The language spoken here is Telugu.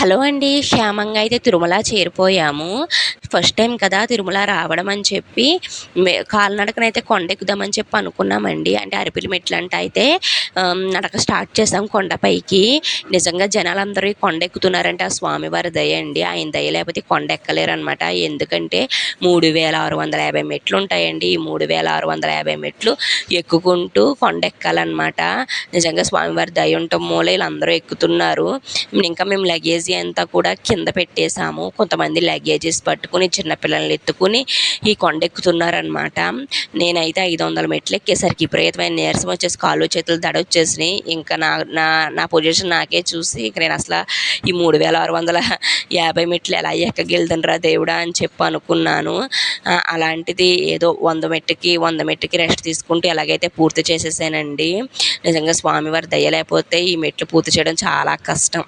హలో అండి. క్షేమంగా అయితే తిరుమల చేరిపోయాము. ఫస్ట్ టైం కదా తిరుమల రావడం అని చెప్పి మే కాలినడకనైతే కొండ ఎక్కుదామని చెప్పి అనుకున్నామండి. అంటే అరిపిలి మెట్లు అంటే అయితే నడక స్టార్ట్ చేసాం కొండపైకి నిజంగా జనాలు అందరూ కొండ ఎక్కుతున్నారంటే. ఆ స్వామివారి దయ అండి. ఆయన దయ లేకపోతే కొండ ఎక్కలేరు అనమాట ఎందుకంటే మూడు వేల ఆరు వందల యాభై మెట్లు ఉంటాయండి. ఈ మూడు వేల ఆరు వందల యాభై మెట్లు ఎక్కుకుంటూ కొండ ఎక్కాలన్నమాట. నిజంగా స్వామివారి దయ ఉండటం మూల వీళ్ళందరూ ఎక్కుతున్నారు. ఇంకా మేము లగేజీ అంతా కూడా కింద పెట్టేశాము కొంతమంది లగేజెస్ పట్టుకుని చిన్నపిల్లల్ని ఎత్తుకుని ఈ కొండ ఎక్కుతున్నారనమాట నేనైతే ఐదు వందల మెట్లు ఎక్కేసరికి విపరీతమైన నీరసం వచ్చేసి కాళ్ళు చేతులు దడ వచ్చేసినాయి ఇంకా నా నా నా పొజిషన్ నాకే చూసి ఇంక నేను అసలు ఈ మూడు వేల ఆరు వందల యాభై మెట్లు ఎలా ఎక్కగెళ్తుండ్రా దేవుడా అని చెప్పి అనుకున్నాను. అలాంటిది ఏదో వంద మెట్టుకి వంద మెట్టుకి రెస్ట్ తీసుకుంటూ ఎలాగైతే పూర్తి చేసేసానండి. నిజంగా స్వామివారి దయ లేకపోతే ఈ మెట్లు పూర్తి చేయడం చాలా కష్టం.